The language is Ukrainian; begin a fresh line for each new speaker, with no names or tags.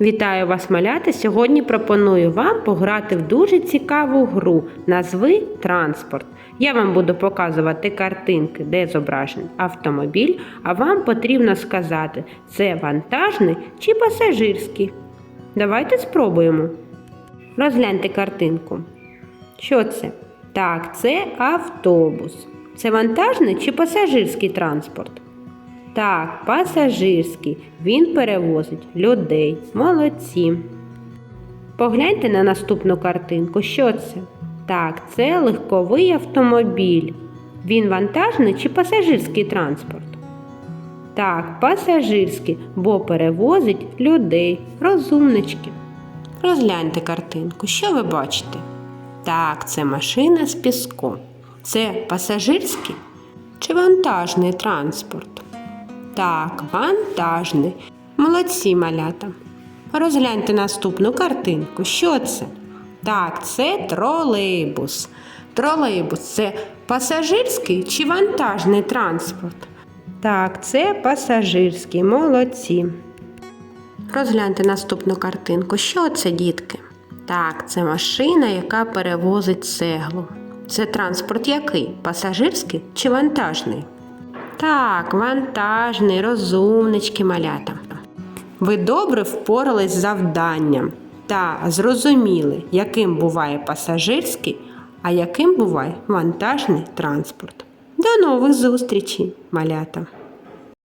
Вітаю вас, малята! Сьогодні пропоную вам пограти в дуже цікаву гру. Назви транспорт. Я вам буду показувати картинки, де зображений автомобіль, а вам потрібно сказати, це вантажний чи пасажирський. Давайте спробуємо. Розгляньте картинку. Що це? Так, це автобус. Це вантажний чи пасажирський транспорт? Так, пасажирський. Він перевозить людей. Молодці. Погляньте на наступну картинку. Що це? Так, це легковий автомобіль. Він вантажний чи пасажирський транспорт? Так, пасажирський, бо перевозить людей, розумнички. Розгляньте картинку. Що ви бачите? Так, це машина з піску. Це пасажирський чи вантажний транспорт? Так, вантажний. Молодці малята. Розгляньте наступну картинку. Що це? Так, це тролейбус. Тролейбус це пасажирський чи вантажний транспорт? Так, це пасажирський. Молодці. Розгляньте наступну картинку. Що це, дітки? Так, це машина, яка перевозить цеглу. Це транспорт який? Пасажирський чи вантажний? Так, вантажний, розумнички малята. Ви добре впорались з завданням та зрозуміли, яким буває пасажирський, а яким буває вантажний транспорт. До нових зустрічей, малята!